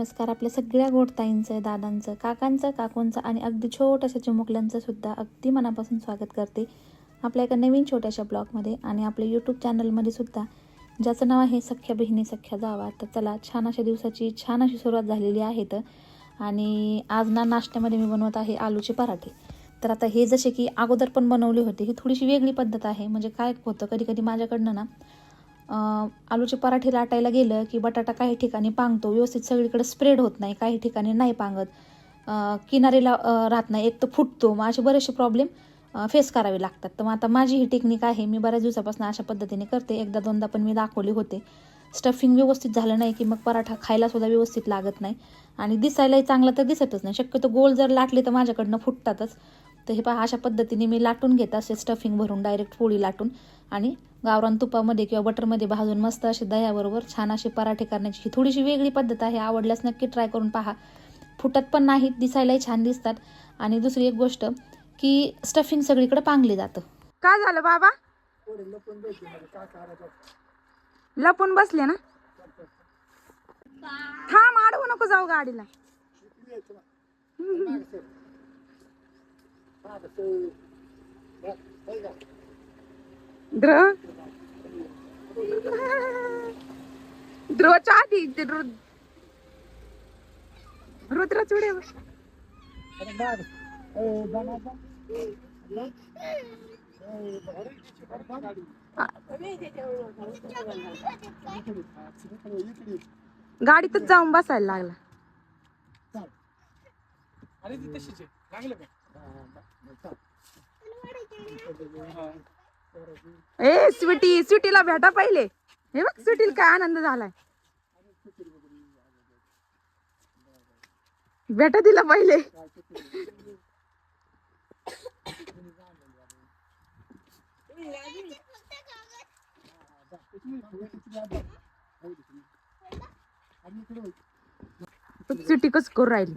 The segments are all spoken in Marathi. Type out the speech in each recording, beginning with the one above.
नमस्कार. आपल्या सगळ्या गोडताईंचं दादांचं काकांचं काकूंचं आणि अगदी छोट्याशा चिमुकल्यांचं सुद्धा अगदी मनापासून स्वागत करते आपल्या एका नवीन छोट्याशा ब्लॉगमध्ये आणि आपल्या यूट्यूब चॅनलमध्ये सुद्धा. ज्याचं नाव आहे सख्या बहिणी सख्या जावा. तर चला छान अशा दिवसाची छान अशी सुरुवात झालेली आहे तर. आणि आज ना नाश्त्यामध्ये मी बनवत आहे आलूचे पराठे. तर आता हे जसे की अगोदर पण बनवले होते ही थोडीशी वेगळी पद्धत आहे. म्हणजे काय होतं कधी कधी माझ्याकडनं ना आलूचे पराठे लाटायला गेलं की बटाटा काही ठिकाणी पांगतो व्यवस्थित सगळीकडे स्प्रेड होत नाही काही ठिकाणी नाही पांगत. किनारीला राहत नाही एक तर फुटतो. मग असे बरेचसे प्रॉब्लेम फेस करावे लागतात. तर मग आता माझी ही टेक्निक आहे मी बऱ्याच दिवसापासून अशा पद्धतीने करते. एकदा दोनदा पण मी दाखवले होते. स्टफिंग व्यवस्थित झालं नाही की मग पराठा खायला सुद्धा व्यवस्थित लागत नाही. आणि दिसायलाही चांगलं तर दिसतच नाही. शक्यतो गोल जर लाटले तर माझ्याकडनं फुटतातच. तर हे पहा अशा पद्धतीने मी लाटून घेत असे स्टफिंग भरून डायरेक्ट पोळी लाटून. आणि गावरान तुपामध्ये किंवा बटरमध्ये भाजून मस्त असे दह्याबरोबर छान असे पराठे करण्याची ही थोडीशी वेगळी पद्धत आहे. आवडल्यास नक्की ट्राय करून पहा. फुटत पण नाहीत दिसायलाही छान दिसतात. आणि दुसरी एक गोष्ट की स्टफिंग सगळीकडे पांगले जातं. काय झालं बाबा? लपून बसले ना? थांब अडवू नको जाऊ गाडीला. ध्रुव ध्रुवच्या आधी ते रु- रुद्र चुडे गाडीतच जाऊन बसायला लागला. ती तशीच आहे. लागलं का ए स्वीटी स्वीटीला भेटा पहिले. हे बघ स्वीटीला काय आनंद झालाय. भेटा तिला पहिले. स्वीटी कस करू राहील?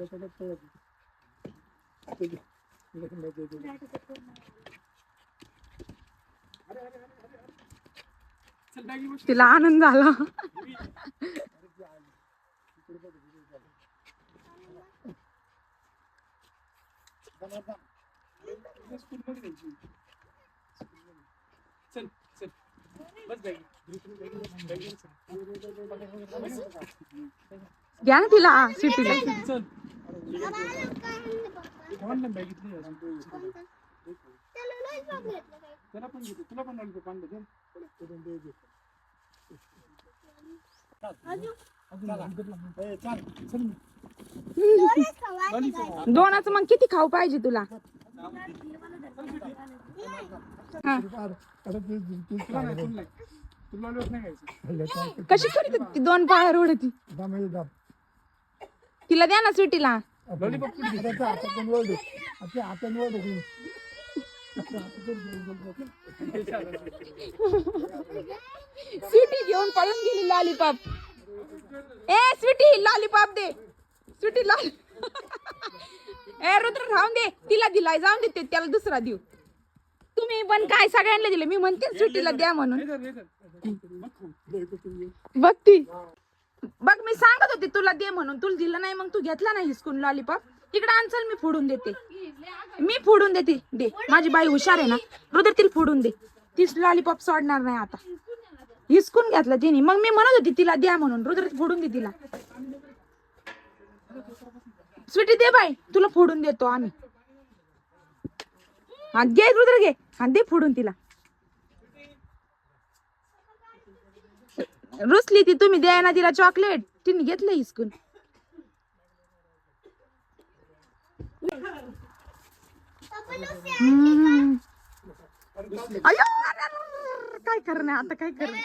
तिला आनंद झाला चल चल घ्या ना तिला स्वीटीला चल अजून. त्याला पण घेतो तुला पण लागलं पांढरं चल दोनाचं मग किती खाऊ पाहिजे तुला? हा. तुला नाही तुला नाही तुला लोक नाही घ्यायचं कशी करीत ती दोन पाया रोडती तिला द्या ना लॉलीपॉप कुठे स्वीटी घेऊन पळून गेली लॉलीपॉप. ए स्वीटी लॉलीपॉप दे. स्वीटी लॉली ए रुद्र राहून दे. तिला दिलाय जाऊन देते त्याला दुसरा देऊ. तुम्ही पण काय सगळ्यांना दिले? मी म्हणते स्वीटीला द्या म्हणून. बघ ती. बघ मी सांगत होती तुला दे म्हणून. तुला दिलं नाही मग तू घेतला नाही हिसकून लॉलीपॉप? तिकडे आणचल मी फोडून देते. मी फोडून देते. दे. माझी बाई हुशार आहे ना. रुद्र तिला फोडून दे. तीच लॉलीपॉप सोडणार नाही आता. हिसकून घेतला तिने. मग मी म्हणत होती तिला द्या म्हणून. रुद्र फोडून दे तिला. स्वीटी दे बाई. तुला फोडून देतो आम्ही. हा घे रुद्र घे. हा दे फोडून तिला. रुसली ती तुम्ही द्या ना तिला चॉकलेट तिने घेतलं हिसकून. अरे, काय करणार आता काय करणार?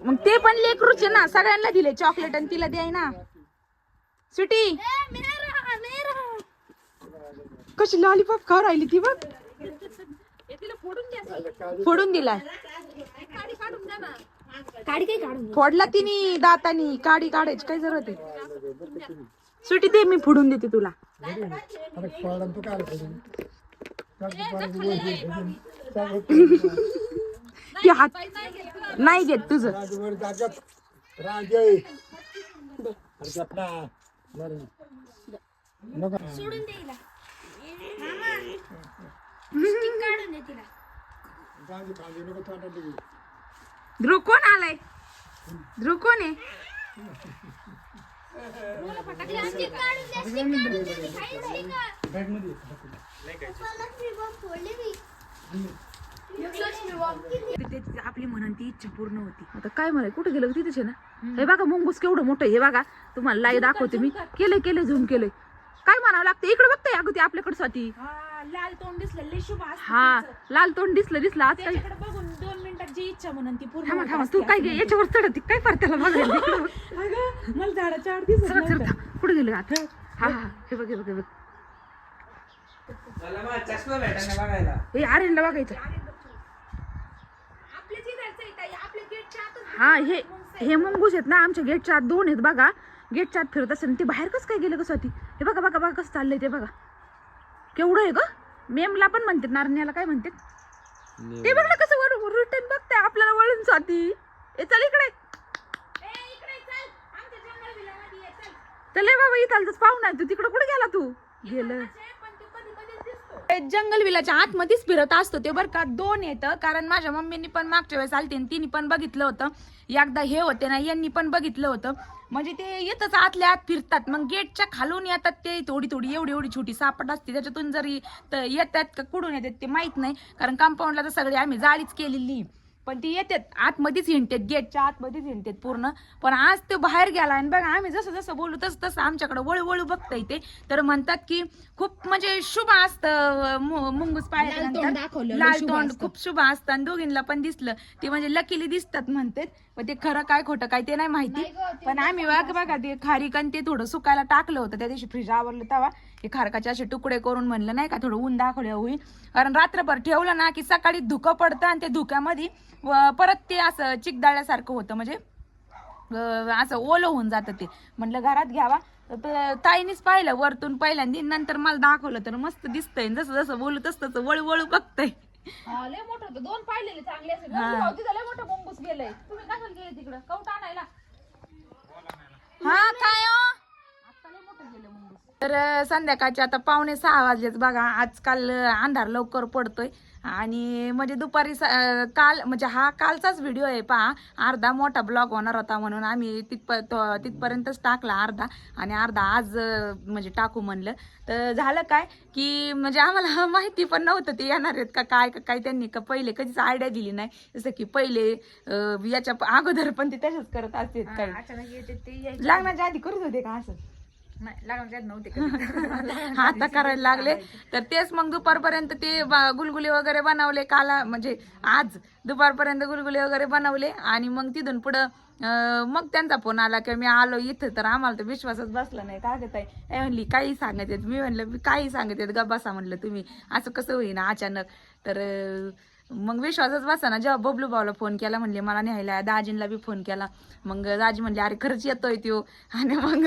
मग ते पण लेकरूचे ना सगळ्यांना दिले चॉकलेट आणि तिला द्याय ना स्वीटी. कशी लॉलीपॉप खाऊ राहिली ती बघ. फोडून दिलाय. काढी काही काढून फोडला तिने दातानी? काडी काढायची काय जरूरत आहे? सुटी दे मी फोडून देते तुला. तू हात नाही घेत तुझं. सोडून दे हिला. मामा स्टिक काढून दे तिला. ध्रुव कोण आलाय? ध्रुव कोण आहे? आपली म्हणून ती इच्छा पूर्ण होती. आता काय म्हणाय कुठे गेलं तिथेच आहे ना? हे बघा मुंगूस केवढं मोठं. हे बघा. तुम्हाला लाई दाखवते मी. केलंय केलंय झूम केलंय. काय म्हणावं लागतं? इकडे बघताय अगं ती आपल्याकडे साठी लाल तोंड दिसलं हा लाल तोंड दिसलं दिसलं आज काय मिनिटात जी इच्छा म्हणून ती पूर्ण थांबा होत थांबा. असते तू काय घे याच्यावर चढत? काय परत्याला बघायला इकडं बघ. असं. अगं, मला झाडाच्या आड दिसत सरक सरक नव्हतं. कुठे गेलं आता हा. हा हे बघ हे बघ हे बघ. मला चष्मा ना बघायला. हे आर्यनला बघायचं. हा हे हे मुंगूस आहेत ना आमच्या गेटच्या आत दोन आहेत बघा. गेटच्या आत फिरत असेल ते बाहेर कसं काय गेलं कसं ती हे बघा बघा बघा कसं चाललंय ते बघा. केवढं आहे ग? मेमला पण म्हणतात नारण्याला काय म्हणतात? ते बघ ना कसं वर रिटर्न बघताय आपल्याला वळून जाती. ए चल इकडे. ए, इकडे चल. ए बाबा इथं आलतच पाहुणा आहे तू तिकडे कुठे गेला तू? गेलं. असे, पण तू कधी कधीच दिसतो. ते जंगल विलाच्या आतमध्येच फिरत असतो ते बरं का. दोन येतं कारण माझ्या मम्मीनी पण मागच्या वेळेस आलते आणि तिने पण बघितलं होतं. एकदा हे होते ना यांनी पण बघितलं होतं. म्हणजे ते येतच आतल्या आत फिरतात. मग गेटच्या खालून येतात ते थोडी थोडी एवढी एवढी छोटी सापट असते. त्याच्यातून जरी येतात का कुठून येतात ते माहीत नाही. कारण कंपाऊंडला तर सगळे आम्ही जाळीच केलेली. पण ती येतात. आतमध्येच हिंडतात. गेटच्या आतमध्येच हिंडतात पूर्ण. पण आज ते बाहेर गेला आणि बघा आम्ही जसं जसं बोलू तसं तसं आमच्याकडे वळू वळू बघता येते तर म्हणतात की खूप म्हणजे शुभ असतं मुंगूस पाहिल्यानंतर लाल तोंड खूप शुभ असतं. आणि दोघींना पण दिसलं. ते म्हणजे लकीली दिसतात म्हणतात. पण ते खरं काय खोटं काय ते नाही माहिती. पण आम्ही बघ बघा ते खारीक आणि ते थोडं सुकायला टाकलं होतं. त्या दिवशी फ्रीज आवरलं तेव्हा. हे खारकाचे असे तुकडे करून म्हणलं नाही का थोडं ऊन दाखवलं होईल. कारण रात्रभर ठेवलं ना की सकाळी धुकं पडतं आणि ते धुक्यामध्ये परत ते असं चिकदाळ्यासारखं होतं. म्हणजे असं ओलं होऊन जातं ते. म्हटलं घरात घ्यावा. ताईनीच पाहिलं वरतून पहिल्यांदा. नंतर मला दाखवलं तर मस्त दिसतंय. जसं जसं बोलू तसं तसं वळू वळू बघतंय. हा, लय मोठं होतं. दोन पाहिलेले चांगले असे. गंजू भाऊ, तिथं लय मोठं मुंगूस गेलंय. तुम्ही कशाला गेले तिकडं? कौट आणायला हा काय हो? आता लय मोठं गेलं मुंगूस. तर अं, संध्याकाळचे आता पावणे सहा वाजलेच बघा. आजकाल अं, अंधार लवकर पडतोय. आणि म्हणजे दुपारी काल म्हणजे हा कालचाच व्हिडिओ आहे पहा. अर्धा मोठा ब्लॉग होणार होता म्हणून आम्ही तिथप तिथपर्यंतच टाकला अर्धा. आणि अर्धा आज म्हणजे टाकू म्हणलं. तर झालं काय की म्हणजे आम्हाला माहिती पण नव्हतं ते येणार आहेत का काय काय त्यांनी का पहिले कधीच आयडिया दिली नाही. जसं की पहिले याच्या अगोदर पण ते तसंच करत असते काय. लग्नाच्या आधी करत होते का असं? कधी. आता करायला लागले. तर तेच मग दुपारपर्यंत ते गुलगुले वगैरे बनवले काला म्हणजे आज दुपारपर्यंत गुलगुले वगैरे बनवले. आणि मग तिथून पुढं मग त्यांचा फोन आला की मी आलो इथं. तर आम्हाला तर विश्वासच बसला नाही. का गं ताई म्हणली काही सांगत आहेत? मी म्हणलं मी काही सांगत आहेत गा बसा म्हणलं तुम्ही. असं कसं होईना अचानक. तर मग विश्वासच बसा ना जेव्हा बबलू भाऊला फोन केला म्हणले मला न्यायला दाजींना बी फोन केला. मग दाजी म्हणले अरे खरंच येतोय त्यो. आणि मग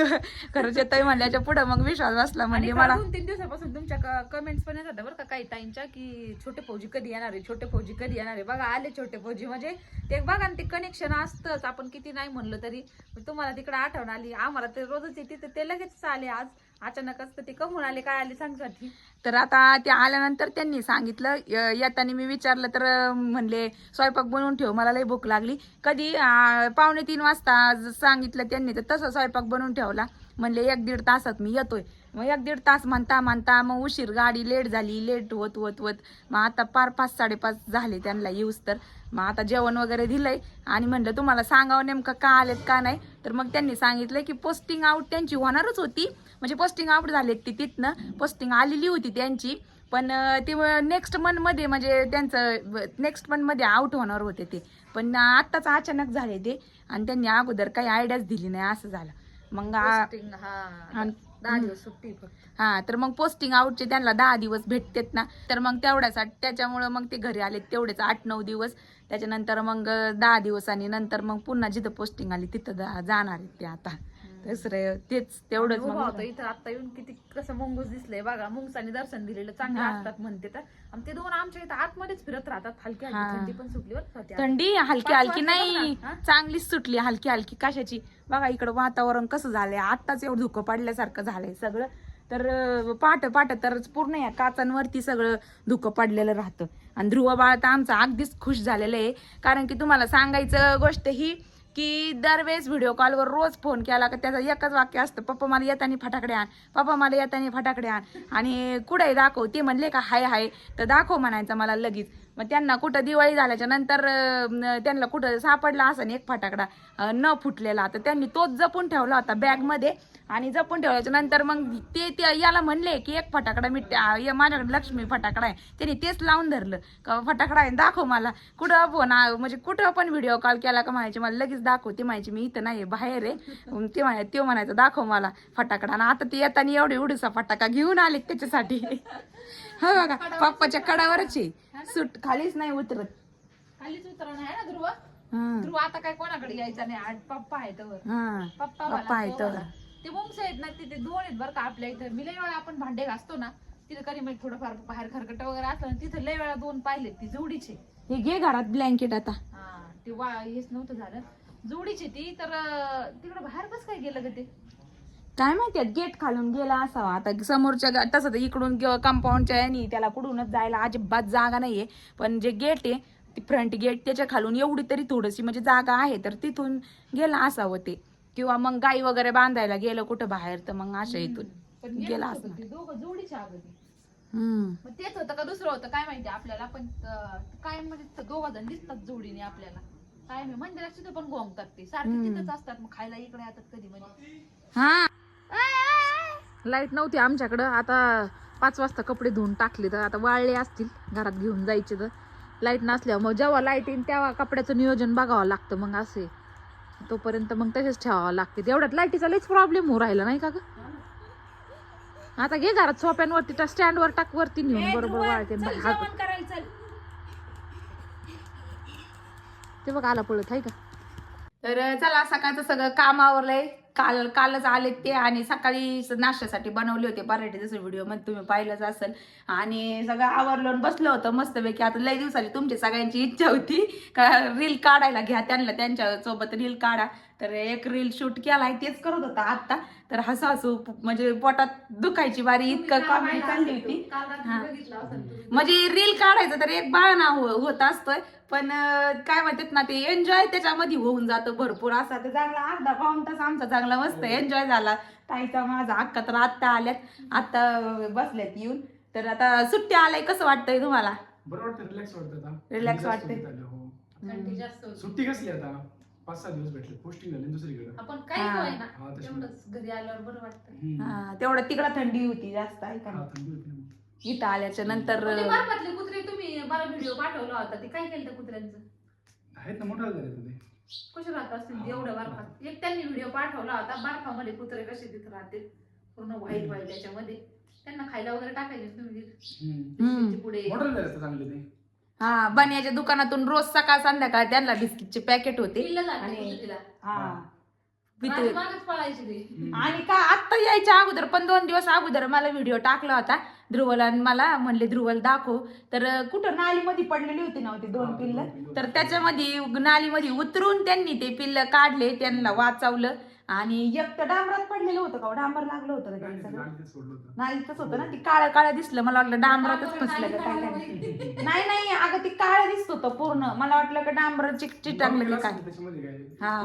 खरंच येतोय म्हणल्याच्या पुढं मग विश्वास बसला म्हणजे मला दोन तीन दिवसापासून तुमच्या कमेंट्स पण येत होत्या बरं का काही ताईंच्या की छोटे फौजी कधी येणार आहे छोटे फौजी कधी येणार आहे. बघा आले छोटे फौजी म्हणजे ते बघा ना ते कनेक्शन असतंच. आपण किती नाही म्हणलं तरी. तुम्हाला तिकडे आठवण आली. आम्हाला ते रोजच येते ते लगेच आले आज. अचानकच ते कमून आले काय आले सांगसाठी तर आता ते आल्यानंतर त्यांनी सांगितलं य- येताना मी विचारलं तर म्हणले स्वयंपाक बनवून ठेव मला लई भूक लागली. कधी पावणे तीन वाजता सांगितलं त्यांनी तर तसं स्वयंपाक बनवून ठेवला. म्हणले एक दीड तासात मी येतोय. मग एक दीड तास म्हणता म्हणता मग उशीर गाडी लेट झाली लेट होत होत होत. मग आता पार पाच साडेपाच झाले त्यांना येऊस तर. मग आता जेवण वगैरे दिलंय. आणि म्हणलं तुम्हाला सांगावं नेमकं का आलेत का नाही? तर मग त्यांनी सांगितलं की पोस्टिंग आउट त्यांची होणारच होती. म्हणजे पोस्टिंग आउट झालेत ती तिथनं. पोस्टिंग आलेली होती त्यांची. पण ते नेक्स्टमध्ये म्हणजे त्यांचं नेक्स्टमध्ये आउट होणार होते ते. पण आत्ताच अचानक झाले ते. आणि त्यांनी अगोदर काही आयडियाच दिली नाही असं झालं. मग दहा दिवस सुट्टी फक्त. हा तर मग पोस्टिंग आउटचे त्यांना दहा दिवस भेटतेत ना. तर मग तेवढ्यासाठी त्याच्यामुळं मग ते घरी आले तेवढेच आठ नऊ दिवस. त्याच्यानंतर मग दहा दिवस आणि नंतर मग पुन्हा जिथं पोस्टिंग आली तिथं जाणार आहेत ते आता. दुसरं तेच तेवढंच उभा मग होता इथं. आता येऊन किती कसं मुंगूस दिसलंय बघा. मुंगसाने दर्शन दिलेलं चांगलं हा. असतात म्हणते तर. आणि ते दोन आमच्या इथं आतमध्येच फिरत राहतात. हलकी हा. हलकी थंडी पण सुटली बरं का त्या. थंडी हलकी पाच हलकी वाजता नाही. बघ. ना, हा? चांगलीच सुटली हलकी हलकी. कशाची? बघा इकडं वातावरण कसं झालंय. आत्ताच एवढं धुकं पडल्यासारखं झालंय सगळं. तर अं, पाट पाट तर पूर्ण या काचांवरती सगळं धुकं पडलेलं राहतं. आणि ध्रुव बाळ तर आमचं अगदीच खुश झालेलं आहे. कारण की तुम्हाला सांगायचं गोष्ट ही की दरवेळेस व्हिडिओ कॉलवर रोज फोन केला का त्याचं एकच वाक्य असतं पप्पा मला येताना फटाकडे आण पप्पा मला येताना फटाकडे आण. आणि कुठे दाखव? ते म्हणले का हाय हाय. तर दाखव म्हणायचं मला लगेच. मग त्यांना कुठं दिवाळी झाल्याच्यानंतर त्यांना कुठं सापडला असं एक फटाकडा न फुटलेला. तर त्यांनी तोच जपून ठेवला होता बॅगमध्ये आणि जपून ठेवल्याच्या नंतर मग ते ते याला म्हणले की एक फटाकडा मी माझ्याकडे लक्ष्मी फटाकडा आहे. त्यांनी तेच लावून धरलं. का फटाकडा आहे दाखव मला. कुठं फोन म्हणजे कुठं पण व्हिडिओ कॉल केला का म्हणायचे मला लगेच दाखव. ते म्हणायचे मी इथं नाही बाहेर आहे. ते म्हणाय ते म्हणायचं दाखव मला फटाकडा. आणि आता ते येताना एवढे एवढीसा फटाका घेऊन आले त्याच्यासाठी. हो बघा पप्पाच्या कडावरच आहे. सुट खालीच नाही उतरत. खालीच उतरण आहे ना ध्रुव? ध्रुव आता काय कोणाकडे यायचं नाही. पप्पा आहे तर पप्पा आहे तर. ते मुंगसे आहेत ना तिथे दोन आहेत बरं का आपल्या इथं. मी लय वेळा आपण भांडे घासतो ना तिथे कधी म्हणजे थोडंफार बाहेर खरकट वगैरे असलं ना तिथं लय वेळा दोन पाहिले ती जोडीचे. हे घे घरात ब्लँकेट आता. हा ते वा हेच नव्हतं झालं. जोडीचे ती तर तिकडं बाहेर कस काय गेलं ग ते? काय माहिती गेट खालून गेला असावा. आता समोरच्या गा- तसं तर इकडून कंपाऊंडच्या यानी त्याला कुठूनच जायला अजिबात जागा नाहीये. पण जे गेट आहे ती फ्रंट गेट त्याच्या खालून एवढी तरी थोडीशी म्हणजे जागा आहे तर तिथून गेला असावं ते. किंवा मग गाई वगैरे बांधायला गेलं कुठं बाहेर तर मग अशा इथून गेला असणार. दोघं ते हम्म. मग तेच होतं का दुसरं होतं काय माहिती आपल्याला पण अं, काय म्हणजे दोघं जण दिसतात जोडीने आपल्याला. काय माहिती मंदिरात तिथे पण गोंगतात ते सारखे. तिथेच असतात मग खायला इकडे येतात कधी म्हणजे हा. लाइट नव्हती आमच्याकडं. आता पाच वाजता कपडे धुवून टाकले तर आता वाळले असतील घरात घेऊन जायचे तर. लाइट नसल्यावर मग जेव्हा लाइट येईल तेव्हा कपड्याचं नियोजन बघावं लागतं मग असे. तोपर्यंत मग तसेच ठेवावं लागते. तेवढ्यात लाईटीचा लईच प्रॉब्लेम होऊ राहिला नाही का ग? आता घे घरात सोप्यांवरती त्या स्टँडवर टाक वरती नेऊन बरोबर वाळते ते बघ आला पळत आहे का? तर चला सकाळचं सगळं काम आवरलंय. काल कालच आले ते आणि सकाळी नाश्त्यासाठी बनवले होते पराठे जसं व्हिडिओमध्ये तुम्ही पाहिलंच असेल. आणि सगळं आवरलं बसलं होतं मस्तपैकी. आता लय दिवसाची तुमची सगळ्यांची इच्छा होती. का रील काढायला घ्या त्यांना त्यांच्यासोबत रील काढा. तर एक रील शूट केलाय तेच करत होता आता तर हसू हसू म्हणजे पोटात दुखायची बारी इतकं कॉमेडी चालली होती. हा. म्हणजे रील काढायचं तर एक बाळना हो- होत असतोय. पण काय म्हणतात ना ते एन्जॉय त्याच्यामध्ये होऊन जातं भरपूर. असा तर चांगला अर्धा पाऊन तास आमचा चांगला मस्त एन्जॉय झाला. ताईचा माझा अक्का तर आत्ता आल्यात. आत्ता बसल्यात येऊन. तर आता सुट्टी आलाय कसं वाटतंय तुम्हाला? बरं वाटतं रिलॅक्स वाटतं जास्त वाटतंय. हो. सुट्टी कसली आता? पाच सहा दिवस भेटले. पोस्टिंग झाली दुसरीकडे आपण काही हा. होय ना हा, त्याच्यामुळे. तेवढंच घरी आल्यावर बरं वाटतं. हम्म. हा, तेवढं तिकडं थंडी होती जास्त आहे का हा, नाही? थंडी होती ना. इथं आल्याच्यानंतर ते बर्फातले कुत्रे तुम्ही मला व्हिडिओ पाठवला होता ते काय केलं त्या कुत्र्यांचं? आहेत ना मोठा झाले ते कसे राहत असतील ते एवढ्या बर्फात एक त्यांनी व्हिडिओ पाठवला होता बर्फामध्ये कुत्रे कसे तिथे राहते पूर्ण व्हाईट व्हाईट त्याच्यामध्ये. त्यांना खायला वगैरे टाकायचे तुम्ही हम्म. पुढे मोठा झाले चांगले ते. हा बन्याच्या दुकानातून रोज सकाळ संध्याकाळ त्यांना बिस्किटचे पॅकेट होते. आणि-. हा. आणि का आत्ता यायच्या अगोदर पण दोन दिवस अगोदर मला व्हिडिओ टाकला होता. ध्रुवला आणि मला म्हणले ध्रुवल दाखव. तर कुठं नालीमध्ये पडलेली होती ना ती दोन हा, पिल्ल? दोन पिल्लं. तर त्याच्यामध्ये नालीमध्ये उतरून त्यांनी ते पिल्ल काढले त्यांना वाचवलं. आणि एक तर डांबरात पडलेलं होतं का हो? डांबर लागलं होतं का नाही, सगळं? होतं. नालीतच होतं ना ती काळं काळं दिसलं मला वाटलं डांबरातच फसलं का काय काय नाही नाही अगं ती काळं दिसत होतं पूर्ण मला वाटलं का डांबर चिक चिटाकलं की काय हा.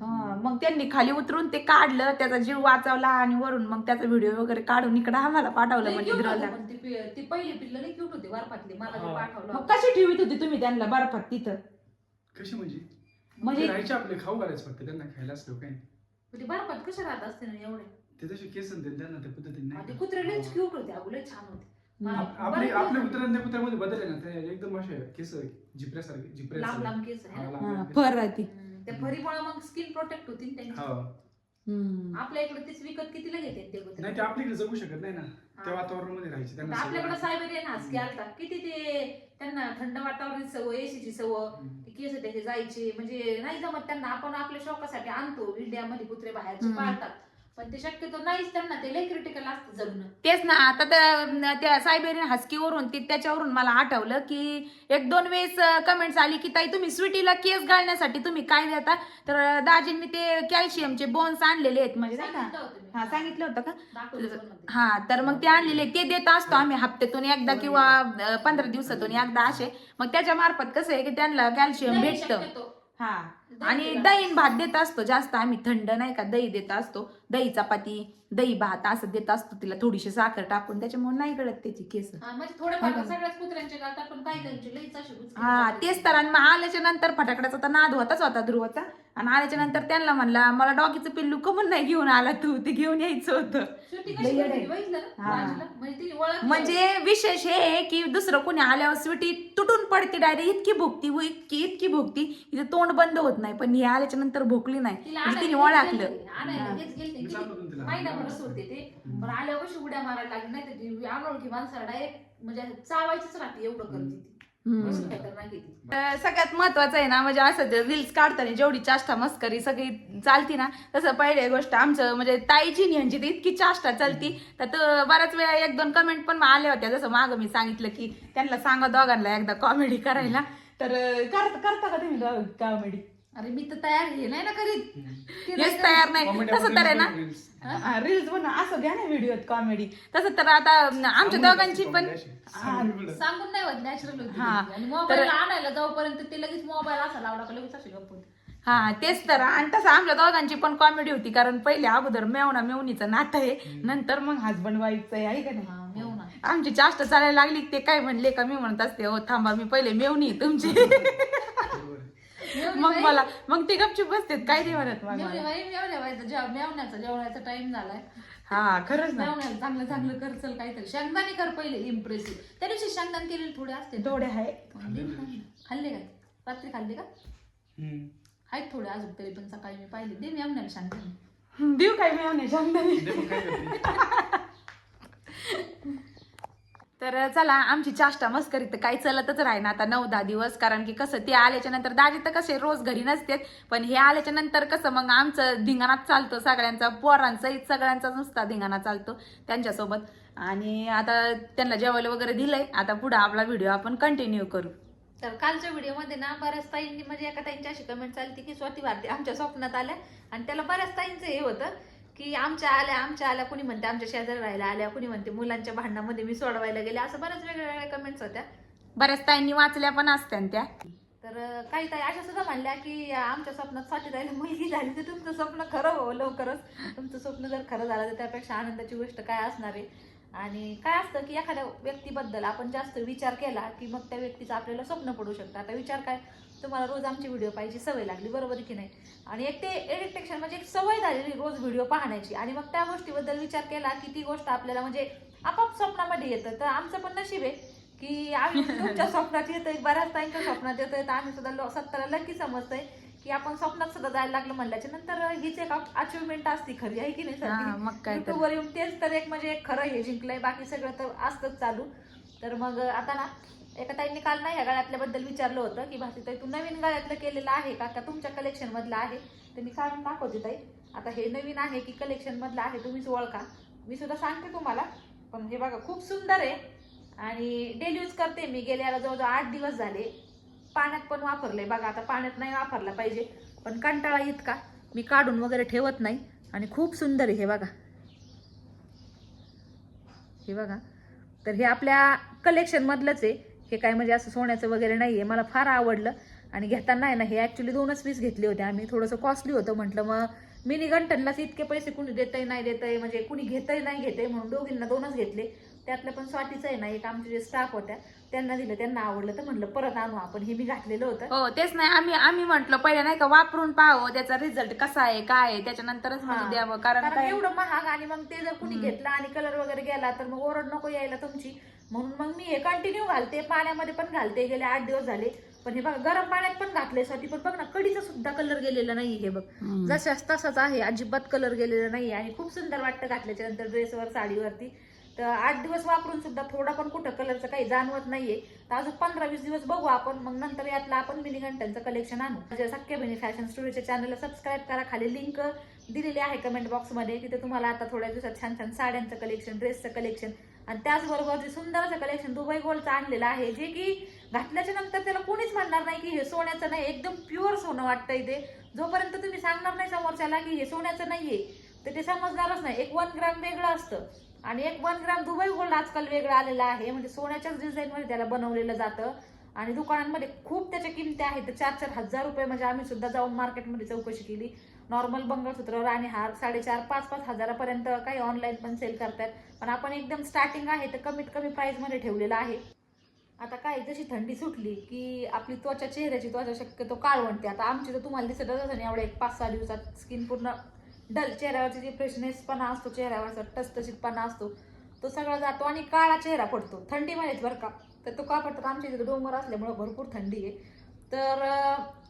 हा, मग त्यांनी खाली उतरून ते काढलं त्याचा जीव वाचवला आणि वरून मग त्याचा व्हिडिओ वगैरे काढून इकडे आम्हाला पाठवलं म्हणजे ती पहिली पिल्लं क्यूट होती बर्फातली मला. पाठवलं. कशी ठेवीत होती तुम्ही त्यांना बर्फात तिथं कशी म्हणजे म्हणजे- राहायचे आपले खाऊ घालायचं फक्त त्यांना खायला असलं काय? ते बर्फात कसे राहत असते ना एवढे? ते तसे केस आणि त्यांना त्या पद्धतीने ते नाही कुत्रे लईच का? क्यूट होते अगो छान होते. मला आप- आपले कुत्र्या त्या कुत्र्यामध्ये बदल आहे ना ते एकदम असे केस जिपऱ्यासारखे लांब लांब केस आहे ना. हा, फर ती हम्म, त्या फरीमुळे मग स्किन प्रोटेक्ट होती ना त्यांची. हा. आपल्या इकडे तीच विकत कितीला घेते ते नाही ते आपल्याकडे जगू शकत नाही ना. त्या वातावरणामध्ये राहायचे त्यांना आता आपल्याकडे सवय. सायबेरियन हासके आलता किती ते त्यांना थंड वातावरण सवय एसीची सवय ते केस त्याचे जायचे. म्हणजे नाही जमत त्यांना आपण आपल्या शौकासाठी आणतो. इंडियामध्ये कुत्रे बाहेरचे हम्म. पाळतात. पण ते शक्यतो नाहीच त्यांना ते लय क्रिटिकल असतं जगणं तेच ना आता त्या त्या सायबेरियन हस्कीवरून ती त्याच्यावरून मला आठवलं की एक दोन वेळेस कमेंट्स आली की ताई तुम्ही स्वीटीला केस घालण्यासाठी तुम्ही काय देता? तर दाजींनी ते कॅल्शियमचे बोन्स आणलेले आहेत म्हणजे नाही का. हा सांगितलं होतं का. हा तर मग ते आणलेले ते देत असतो आम्ही हप्त्यातून एकदा किंवा पंधरा दिवसातून एकदा असे. मग त्याच्या मार्फत कसं आहे की त्यांना कॅल्शियम भेटतं. हा. आणि देत दही भात देत असतो जास्त आम्ही थंड नाही का दही देत असतो. दही चपाती दही भात असं देत असतो तिला थोडीशी साखर टाकून. त्याच्यामुळे नाही कळत त्याची केस. हा, म्हणजे थोडेफार सगळ्याच कुत्र्यांचे पण लईच हा. तेच तर. आणि मग आल्याच्यानंतर फटाकड्याचा तर नाद होताच होता ध्रुवाचा. आणि आल्याच्यानंतर त्यांना म्हणला मला डॉगीचं पिल्लू कमून नाही घेऊन आला तू ते घेऊन यायचं होतं. शेवटी लई कशी येडं. करते, आहे. बघितलं ना हा. बाजूला? म्हणजे ती ओळख म्हणजे विशेष हे आहे की दुसरं कोणी आल्यावर स्वीटी तुटून पडते डायरेक्ट इतकी भुकती व इतकी इतकी भुकती तिथे तोंड बंद होत नाही. पण ही आल्याच्यानंतर भोकली नाही. म्हणजे तिने ओळखलं. उड्या मारायला लागली नाही अनोळखी माणसाला डायरेक्ट म्हणजे चावायचीच राहते एवढं करते सगळ्यात महत्वाचं आहे ना म्हणजे असं रील्स काढताना जेवढी चाष्टा मस्करी सगळी चालती ना तसं पहिली गोष्ट आमचं म्हणजे ताईची ह्यांची तर इतकी चाष्टा चालती. तर तो बऱ्याच वेळा एक दोन कमेंट पण आल्या होत्या. जसं मागं मी सांगितलं की त्यांना सांगा दोघांना एकदा कॉमेडी करायला. तर करता का तुम्ही कॉमेडी अरे मी तर तयार हे नाही ना करीत हेच तयार नाही. तसं तर आहे ना. रील्स बनव असं घ्या ना व्हिडिओत कॉमेडी तसं तर आता आमच्या दोघांची पण हा. सांगून नाही होत नॅचरल हा. आणि मोबाईल आणायला जाऊपर्यंत ते लगेच मोबाईल असा लावला का लगेच अशी गप्प. हा तेच तर. आणि तसं आमच्या दोघांची पण कॉमेडी होती कारण पहिले अगोदर मेवणा मेवणीचं नातं आहे. नंतर मग हसबंड वाईफचं आहे का नाही? हा ना आमची चाष्ट चालायला लागली ते काय म्हणले का मी म्हणत असते हो थांबा मी पहिले मेवणी तुमची. मग मला मग ते गपचूप बसतेत काय नाही म्हणत मग मला. मेवण्याचा जेवणाचा टाइम झालाय. हा खरंच ना. मेवण्याला चांगलं चांगलं कर चल काहीतरी. शेंगदाणे कर पहिले इम्प्रेसिव्ह त्या दिवशी शेंगदाणे केलेले थोडे असते. ना. थोडे आहे. खाल्ले काय रात्री खाल्ले का? हम्म. आहेत थोडे अजून तरी पण सकाळी मी पाहिले. दे मी आमण्याला शेंगदाणे. देऊ काय पण काय करते? तर चला आमची चाष्टा मस्करी तर काही चलतच राही ना आता नऊ दहा दिवस. कारण की कसं ते आल्याच्यानंतर दाजी तर कसे रोज घरी नसतेत. पण हे आल्याच्यानंतर कसं मग आमचं धिंगाणाच चालतो. सगळ्यांचा पोरांचाही सगळ्यांचा नुसता धिंगाणा चालतो त्यांच्यासोबत. आणि आता त्यांना जेवायला वगैरे दिलंय. आता पुढे आपला व्हिडिओ आपण कंटिन्यू करू. तर कालच्या व्हिडिओमध्ये ना बऱ्याच ताईंनी म्हणजे एका ताईंची अशी कमेंट चालती की स्वाती भारती आमच्या स्वप्नात आल्या. आणि त्याला बऱ्याच ताईंचं हे होतं की आमच्या आल्या आमच्या आल्या कुणी म्हणते आमच्या शेजारी राहायला आल्या कुणी म्हणते मुलांच्या भांडणामध्ये मी सोडवायला गेले असं बऱ्याच वेगवेगळ्या कमेंट्स होत्या. बऱ्याच ताईंनी वाचल्या पण असत्या त्या. तर काही ताई अशा सुद्धा म्हणल्या की आमच्या स्वप्नात स्वाती राहिली मुलगी झाली तर तुमचं स्वप्न खरं हो लवकरच. तुमचं स्वप्न जर खरं झालं तर त्यापेक्षा आनंदाची गोष्ट काय असणार आहे? आणि काय असतं की एखाद्या व्यक्तीबद्दल आपण जास्त विचार केला की मग त्या व्यक्तीचं आपल्याला स्वप्न पडू शकतं. आता विचार काय? तुम्हाला रोज आमचे व्हिडिओ पाहिजे सवय लागली बरोबर की नाही? आणि एक ते एडिक्टेशन म्हणजे एक सवय झालेली रोज व्हिडिओ पाहण्याची. आणि मग त्या गोष्टीबद्दल विचार केला की ती गोष्ट आपल्याला म्हणजे आपाप स्वप्नामध्ये येतं. तर आमचं पण नशीब आहे की आम्ही तुमच्या स्वप्नात येतोय बऱ्याच ताईंच्या स्वप्नात येतोय. तर आम्ही सुद्धा स्वतःला लकी समजतोय की आपण स्वप्नात सुद्धा जायला लागलं म्हणल्याच्या नंतर हीच एक अचिव्हमेंट असती खरी आहे की नाही सर? मग काय तर. युट्यूबवर येऊन तेच तर एक म्हणजे एक खरं हे जिंकलंय बाकी सगळं तर असतंच चालू. तर मग आता ना एका ताईंनी काल ना ह्या गाळ्यातल्याबद्दल विचारलं होतं की भासी ताई तू नवीन गाळ्यातलं केलेलं आहे का? का तुमच्या कलेक्शन मधलं आहे? तर मी काढून दाखवते ताई. आता हे नवीन आहे की कलेक्शन मधलं आहे तुम्हीच ओळखा. मी सुद्धा सांगते तुम्हाला पण हे बघा खूप सुंदर आहे. आणि डेली यूज करते मी. गेल्याला जवळजवळ आठ दिवस झाले. पाण्यात पण वापरले बघा आता पाण्यात नाही वापरला पाहिजे पण कंटाळा इतका. मी काढून वगैरे ठेवत नाही. आणि खूप सुंदर आहे हे बघा. हे बघा. तर हे आपल्या कलेक्शन मधलंच आहे. हे काय म्हणजे असं सोन्याचं वगैरे नाही आहे मला फार आवडलं. आणि घेताना आहे ना हे ॲक्च्युली दोनच पीस घेतले होते आम्ही. थोडंसं कॉस्टली होतं. म्हटलं मग मिनी गंटनलाच इतके पैसे कुणी देतही नाही देतही म्हणजे कुणी घेतही नाही घेतही म्हणून दोघींना दोनच घेतले. त्यातलं पण स्वातीचं आहे ना एक आमचे जे स्टाफ होत्या त्यांना दिलं. त्यांना आवडलं तर म्हटलं परत आणू आपण. हे मी घातलेलं होतं. हो तेच नाही. आम्ही आम्ही म्हंटल पहिले नाही का वापरून पाहावं त्याचा रिझल्ट कसा आहे काय आहे त्याच्यानंतरच हा. मग द्यावं. कारण कारण काय? एवढं महाग आणि मग ते जर कुणी घेतलं आणि कलर वगैरे गेला तर मग ओरड नको यायला तुमची. म्हणून मग मी हे कंटिन्यू घालते. पाण्यामध्ये पण घालते. गेले आठ दिवस झाले. पण हे बघा गरम पाण्यात पण घातले स्वाती पण बघ ना कडीचा सुद्धा कलर गेलेला नाही हे बघ. जशाच तसाच आहे. अजिबात कलर गेलेला नाही आणि खूप सुंदर वाटतं घातल्याच्या नंतर ड्रेसवर साडीवरती. तर आठ दिवस वापरून सुद्धा थोडा पण कुठं कलरचं काही जाणवत नाहीये. तर अजून पंधरा वीस दिवस बघू आपण. मग नंतर यातलं आपण मिनी घंटांचं कलेक्शन आणू. म्हणजे सख्या बहिणी फॅशन स्टुडिओच्या चॅनलला सबस्क्राईब करा. खाली लिंक दिलेली आहे कमेंट बॉक्समध्ये तिथे तुम्हाला आता थोड्या दिवसात छान छान साड्यांचं कलेक्शन ड्रेसचं कलेक्शन आणि त्याचबरोबर जे सुंदर असं कलेक्शन दुबई गोल्डचं आणलेलं आहे जे की घातल्याच्या नंतर त्याला कोणीच म्हणणार नाही की हे सोन्याचं नाही एकदम प्युअर सोनं वाटतं इथे जोपर्यंत तुम्ही सांगणार नाही समोरच्याला की हे सोन्याचं नाहीये तर ते समजणारच नाही. एक वन ग्राम वेगळं असतं. आणि एक वन ग्राम दुबई गोल्ड आजकाल वेगळं आलेलं आहे म्हणजे सोन्याच्याच डिझाईनमध्ये त्याला बनवलेलं जातं. आणि दुकानांमध्ये खूप त्याच्या किमती आहेत तर चार चार हजार रुपये म्हणजे आम्ही सुद्धा जाऊन मार्केटमध्ये चौकशी केली. नॉर्मल मंगळसूत्र राणीहार साडेचार पाच पाच हजारापर्यंत काही ऑनलाईन पण सेल करतात. पण आपण एकदम स्टार्टिंग आहे तर कमीत कमी प्राईजमध्ये ठेवलेलं आहे. आता काय जशी थंडी सुटली की आपली त्वचा चेहऱ्याची त्वचा शक्यतो काळवणते आता आमची तर तुम्हाला दिसतच असं नाही एवढ्या एक पाच सहा दिवसात स्किन पूर्ण डल चेहऱ्यावरची जी फ्रेशनेसपणा असतो चेहऱ्यावरचा टसटशीतपणा असतो तो सगळा जातो आणि काळा चेहरा पडतो. थंडीमध्येच बरं का. तर तो का पडतो? आमच्या इथे डोंगर असल्यामुळं भरपूर थंडी आहे. तर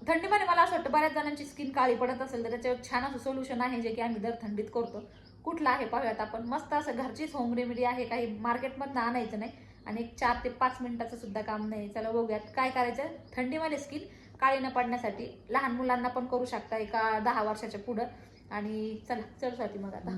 थंडीमध्ये मला असं वाटतं बऱ्याच जणांची स्किन काळी पडत असेल तर त्याच्यावर छान असं सोल्युशन आहे जे की आम्ही दर थंडीत करतो. कुठलं आहे पाहूयात आपण. मस्त असं घरचीच होम रेमेडी आहे. काही मार्केटमधनं आणायचं नाही. आणि एक चार ते पाच मिनिटाचं सुद्धा काम नाही. चला बघूयात काय करायचं. थंडीमध्ये स्किन काळी न पडण्यासाठी लहान मुलांना पण करू शकता एका दहा वर्षाच्या पुढं. आणि चला चल स्वाती मग आता.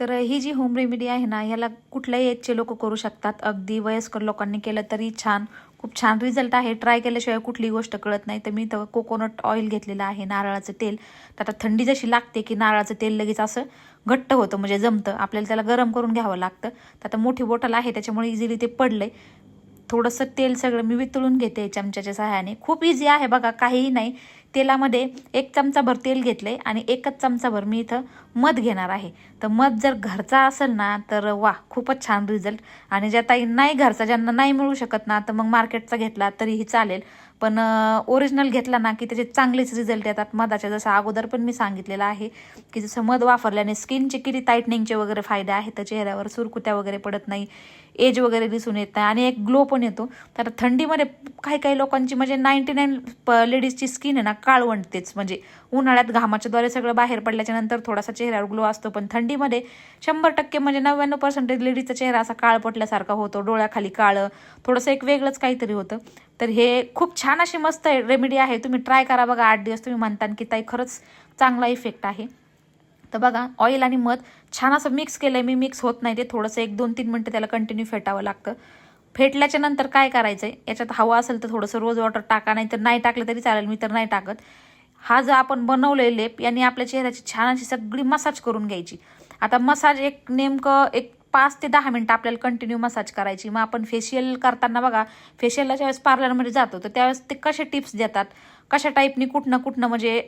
तर ही जी होम रेमेडी आहे ना ह्याला कुठल्याही एजचे लोक करू शकतात. अगदी वयस्कर लोकांनी केलं तरी छान. खूप छान रिझल्ट आहे. ट्राय केल्याशिवाय कुठली गोष्ट कळत नाही. तर मी तर कोकोनट ऑइल घेतलेलं आहे नारळाचं तेल. तर आता थंडी जशी लागते की नारळाचं तेल लगेच असं घट्ट होतं म्हणजे जमतं. आपल्याला त्याला गरम करून घ्यावं लागतं. तर आता मोठी बॉटल आहे त्याच्यामुळे इझिली ते पडलंय. थोडंसं तेल सगळं मी वितळून घेते चमच्याच्या सहाय्याने. खूप इझी आहे बघा काहीही नाही. तेलामध्ये एक चमचाभर तेल घेतले आणि एकच चमचाभर मी इथं मध घेणार आहे. तर मध जर घरचा असेल ना तर वा खूपच छान रिझल्ट आणि ज्या ताई नाही घरचा ज्यांना नाही मिळू शकत ना तर मग मार्केटचा घेतला तरीही चालेल. पण ओरिजिनल घेतला ना की त्याचे चांगलेच रिझल्ट येतात. मधाच्या जसं अगोदर पण मी सांगितलेलं आहे की जसं मध वापरल्याने स्किनचे किती टाईटनिंगचे वगैरे फायदे आहेत तर चेहऱ्यावर सुरकुत्या वगैरे पडत नाही. एज वगैरे दिसून येत नाही आणि एक ग्लो पण येतो. तर थंडीमध्ये काही काही लोकांची म्हणजे नाईन्टी नाईन लेडीजची स्किन आहे ना काळवंटतेच म्हणजे उन्हाळ्यात घामाच्या द्वारे सगळं बाहेर पडल्याच्या नंतर थोडासा चेहऱ्यावर ग्लो असतो पण थंडीमध्ये शंभर टक्के म्हणजे नव्याण्णव पर्सेंटेज लेडीजचा चेहरा असा काळ पटल्यासारखा होतो डोळ्याखाली काळं थोडंसं एक वेगळंच काहीतरी होतं. तर हे खूप छान अशी मस्त रेमेडी आहे. तुम्ही ट्राय करा बघा आठ दिवस तुम्ही म्हणता की ताई खरंच चांगला इफेक्ट आहे. तर बघा ऑइल आणि मध छान असं मिक्स केलं आहे मी मिक्स होत नाही ते थोडंसं एक दोन तीन मिनटं त्याला कंटिन्यू फेटावं लागतं. फेटल्याच्या नंतर काय करायचं आहे याच्यात हवा असेल तर थोडंसं रोज वॉटर टाका नाही तर नाही टाकलं तरी चालेल मी तर नाही टाकत. हा जो आपण बनवलेला लेप याने आपल्या चेहऱ्याची छान अशी सगळी मसाज करून घ्यायची. आता मसाज एक नेमकं एक पाच ते दहा मिनटं आपल्याला कंटिन्यू मसाज करायची. मग आपण फेशियल करताना बघा फेशियलला ज्यावेळेस पार्लरमध्ये जातो तर त्यावेळेस ते कसे टिप्स देतात? कशा टाईपनी कुठनं कुठनं म्हणजे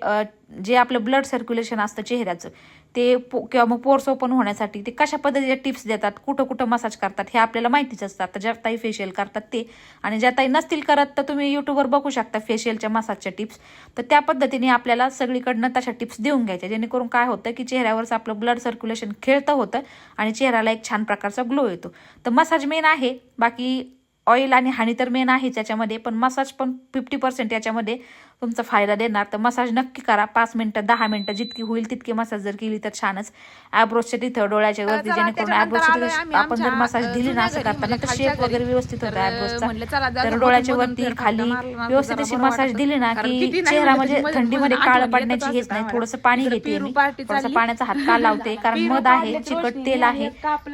जे आपलं ब्लड सर्क्युलेशन असतं चेहऱ्याचं ते पो किंवा मग पोर्स ओपन होण्यासाठी ते कशा पद्धतीचे टिप्स देतात कुठं कुठं मसाज करतात हे आपल्याला माहितीच असतं. आता ज्या ताई फेशियल करतात ते. आणि ज्या ताई नसतील करत तर तुम्ही यूट्यूबवर बघू शकता फेशियलच्या मसाजच्या टिप्स तर त्या पद्धतीने आपल्याला सगळीकडनं तशा टिप्स देऊन घ्यायच्या. जेणेकरून काय होतं की चेहऱ्यावरचं आपलं ब्लड सर्क्युलेशन खेळतं होतं आणि चेहऱ्याला एक छान प्रकारचा ग्लो येतो. तर मसाज मेन आहे. बाकी ऑइल आणि हानी तर मेन आहेच याच्यामध्ये. पण मसाज पण फिफ्टी पर्सेंट याच्यामध्ये. तुमचा फायदा देणार. तर मसाज नक्की करा. पाच मिनटं दहा मिनटं जितकी होईल तितकी मसाज जर केली तर छानच. ॲब्रोजच्या तिथं डोळ्याच्या वरती जेणेकरून आपण जर मसाज दिली ना असं करताना म्हणजे तर शेप वगैरे. व्यवस्थित होतं जरा तर डोळ्याच्या वरती खाली व्यवस्थित अशी मसाज. दिली ना की चेहरा म्हणजे मध्ये- थंडीमध्ये मध्ये काळं पडण्याची हेच नाही. थोडंसं पाणी घेते. मी थोडंसं. पाण्याचा हात का लावते? कारण मध आहे चिकट तेल आहे.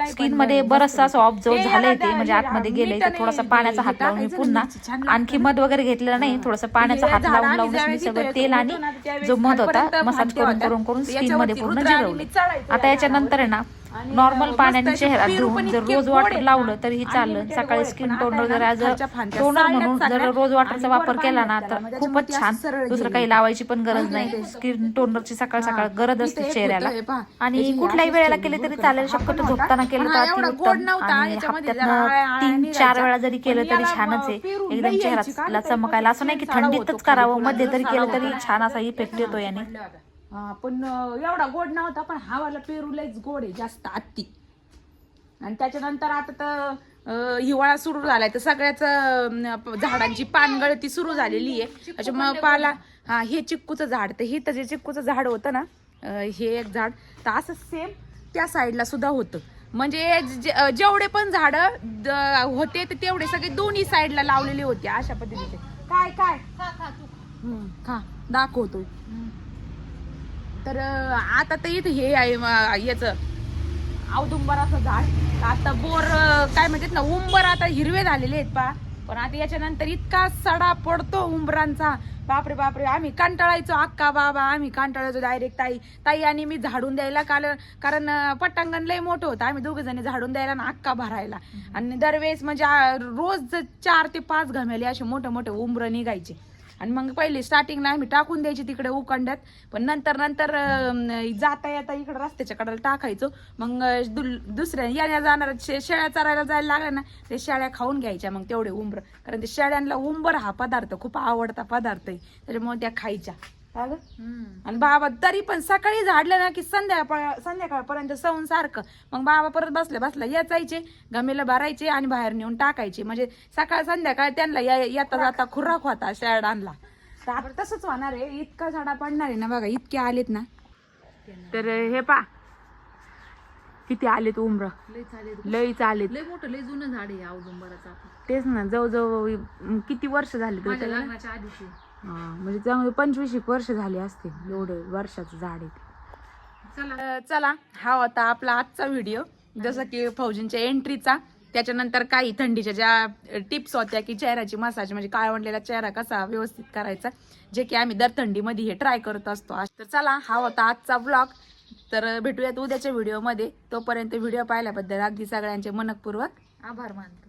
स्किनमध्ये बरचसा असं ऑब्झर्व झालंय ते म्हणजे आतमध्ये गेलंय तर थोडासा पाण्याचा हात लावून मी पुन्हा आणखी मध वगैरे घेतलेलं नाही थोडंसं पाण्याचा हात लावून लावूनच मी सगळं तेल आणि जो मध होता मसाज करून. करून करून स्किनमध्ये पूर्ण जिरवलं आता याच्यानंतर आहे ना नॉर्मल पाण्याने चेहरा धुवून जर रोज वॉटर लावलं तरी चाललं सकाळी. स्किन टोनर जर फांद्या टोनर म्हणून जर रोज वॉटरचा वापर केला ना तर त्याला. खूपच छान दुसरं. काही लावायची पण गरज नाही स्किन टोनरची सकाळ. सकाळ गरज असते चेहऱ्याला. आणि कुठल्याही वेळेला केले तरी. चालेल शक्यतो. झोपताना केलं तर. आणि जरा आळ्या तीन. चार वेळा जरी केलं तरी छानच आहे एकदम काय चमकायला असं नाही की थंडीतच करावं मध्ये जर तरी केलं तरी. छान असा इफेक्ट येतो याने हा, पण एवढा गोड नव्हता पण हा वाला पेरू लयच गोड आहे जास्त आत्ती. आणि त्याच्यानंतर आता तर हिवाळा सुरू झालाय तर सगळ्याच झाडांची पानगळती सुरू झालेली आहे. त्याच्यामुळे पाला हा हे चिक्कूचं झाड तर हे तर जे चिक्कूचं झाड होतं ना हे एक झाड तर असं सेम त्या साईडला सुद्धा होतं. म्हणजे जेवढे पण झाड होते ते तेवढे सगळे दोन्ही साईडला लावलेले होते अशा पद्धतीचे. काय काय? खा दाखवतोय. तर आता तर इथं हे आहे याचं. औदुंबराचं झाड. आता बोर काय म्हणतात ना उंबर आता हिरवे झालेले आहेत पा. पण आता याच्यानंतर इतका सडा पडतो उंबरांचा. बापरे बापरे आम्ही कंटाळायचो अक्का बाबा आम्ही कंटाळायचो डायरेक्ट ताई. ताई आणि मी झाडून द्यायला काल कारण पटांगण लय मोठं होतं. आम्ही दोघ जणी झाडून द्यायला ना अक्का भरायला. आणि दरवेळेस म्हणजे रोज चार ते पाच घमेले असे मोठे मोठे उंबर निघायचे. आणि मग पहिले स्टार्टिंगला आम्ही टाकून द्यायची तिकडे उकंड्यात पण नंतर नंतर जाता येता इकडे रस्त्याच्या कडेला टाकायचो. मग दुल- दुसऱ्या येण्या जाणाऱ्या शे- शेळ्या चरायला जायला लागल्या ना ते शेळ्या खाऊन घ्यायच्या मग तेवढे उंबर. कारण ते शेळ्यांना उंबर हा पदार्थ खूप आवडता पदार्थ आहे. त्याच्यामुळे त्या खायच्या. आणि बाबा तरी पण सकाळी झाडलं ना की संध्याकाळ संध्याकाळपर्यंत सवून सारखं. मग बाबा परत बसल्या बसल्या याचायचे गमेला भरायचे आणि बाहेर नेऊन टाकायचे. म्हणजे सकाळ संध्याकाळ त्यांना या- येता जाता खुराक होता शेळांना तर आता तसंच होणार आहे. इतका झाडा पडणार आहे ना बघा इतके आलेत ना. तर हे पा किती आलेत उमर लई चालेत लय मोठं लय जुनं झाड आहे औदुंबराचं तेच ना जवळजवळ किती वर्ष झाले आधीची. म्हणजे त्यामुळे पंचवीस एक वर्ष झाली असतील एवढं वर्षाचं झाड आहे ते. चला. हा होता आपला आजचा व्हिडिओ. जसं की फौजींच्या एंट्रीचा त्याच्यानंतर काही थंडीच्या ज्या टिप्स होत्या की चेहऱ्याची मसाज म्हणजे काळवंडलेला चेहरा कसा व्यवस्थित करायचा जे की आम्ही दर थंडीमध्ये हे ट्राय करत असतो. आज तर चला हा होता आजचा ब्लॉग तर भेटूयात उद्याच्या व्हिडिओमध्ये तोपर्यंत व्हिडिओ पाहिल्याबद्दल अगदी सगळ्यांचे मनपूर्वक आभार मानतो.